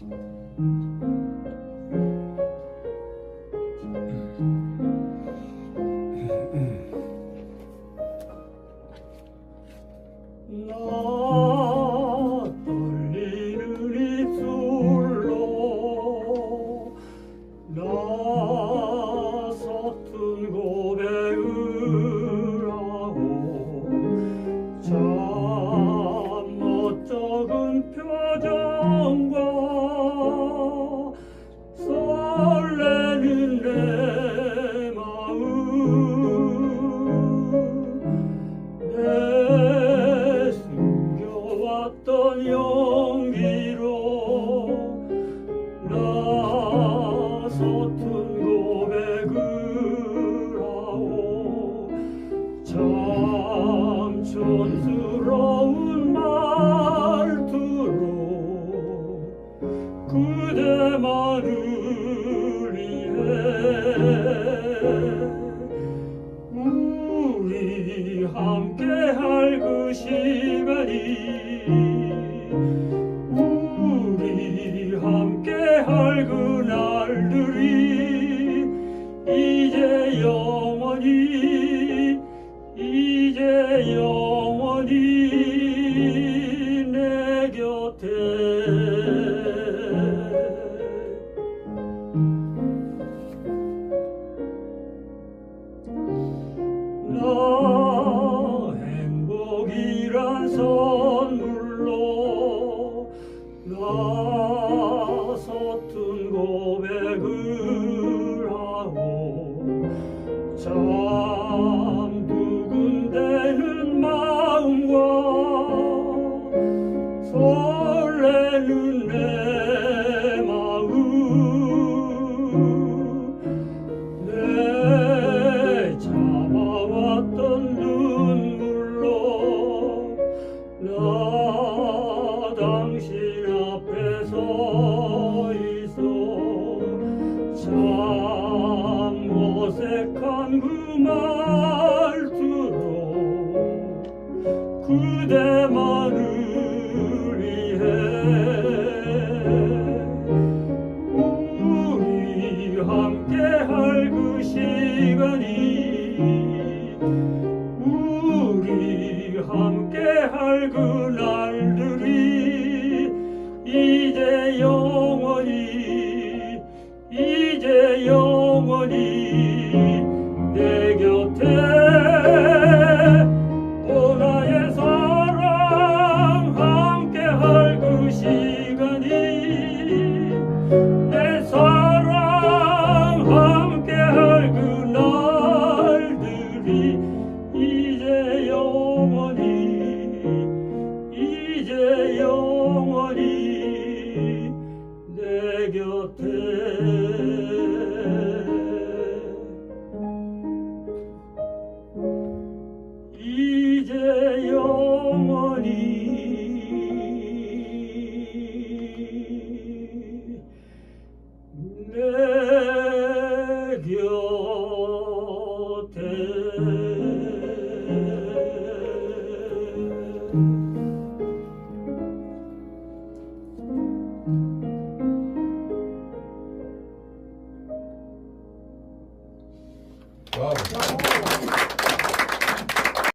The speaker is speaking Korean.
나 촌스러운 말투로 그대만을 위해 우리 함께 할그 시간이 우리 함께 할 그 날들이 이제 영원히 이제 영 내 곁에 나 행복이란 선물로 나 서툰 고백을 하고 참 두근대는 마음과 설 레는 내 마음. 내 잡아왔던 눈물로 나 당신 앞에 서 있어. 참 어색한 그말 함께 할그 시간이 우리 함께 할 그 날들이 이제 영원히 이제 영원히 Bravo. Bravo.